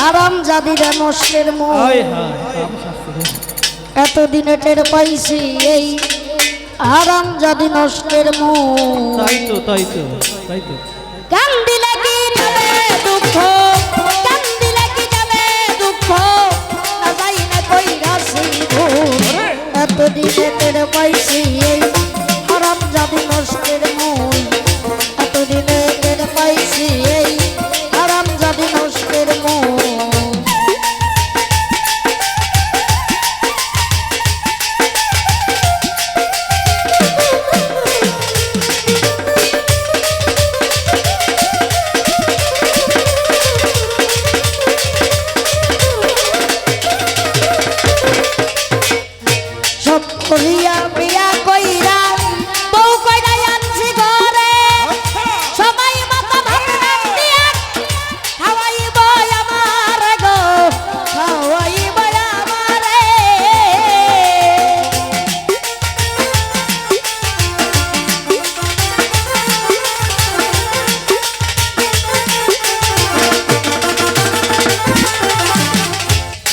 হারাম জাদিরা নষ্টের এতদিনে টের পাইছি এই হারাম জাদি নষ্টের মো তাই তো তাই তো তাই তো। গান দিলে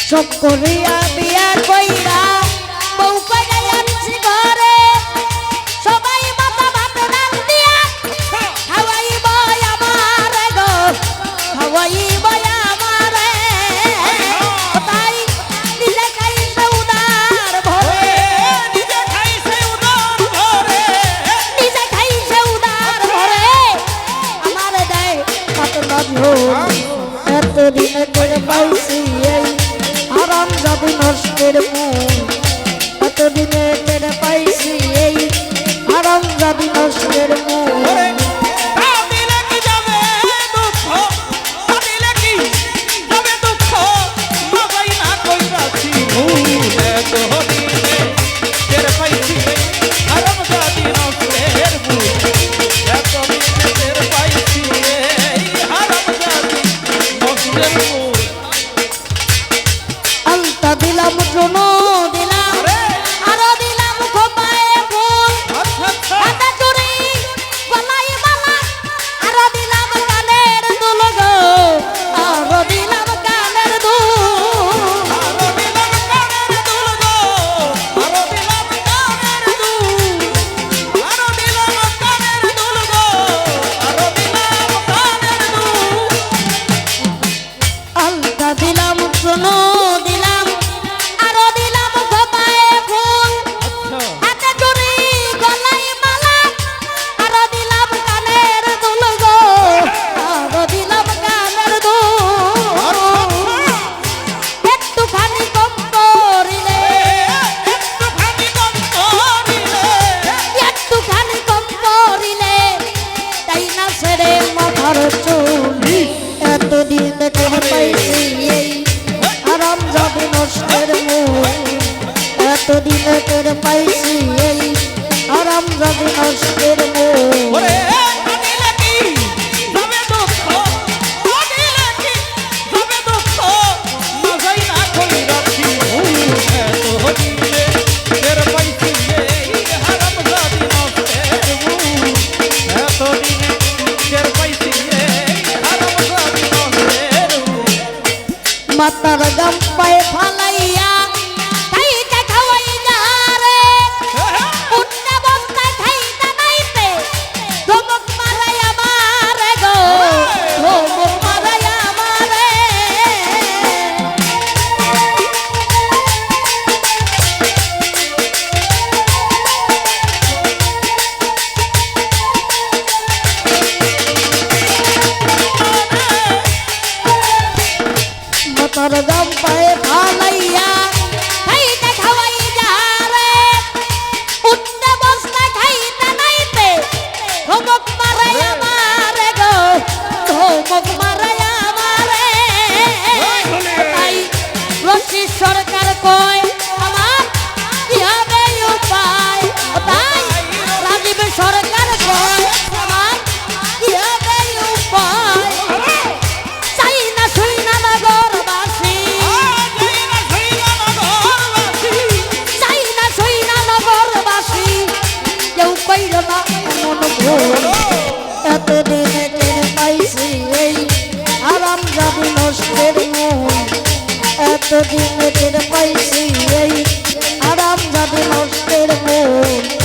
সব করিয়া বিয়া কই আরাম যাবে নষ্টের এতদিনে তোর পাইছি এই আরাম যাবে নষ্টের পাতার গাম পায়ে ফালা Sarada কতদিনে টের পাইছি এই আরাম যাবি নষ্টের মূল। এতদিনে টের পাইছি এই আরাম যাবি নষ্টের মূল।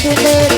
Thank you.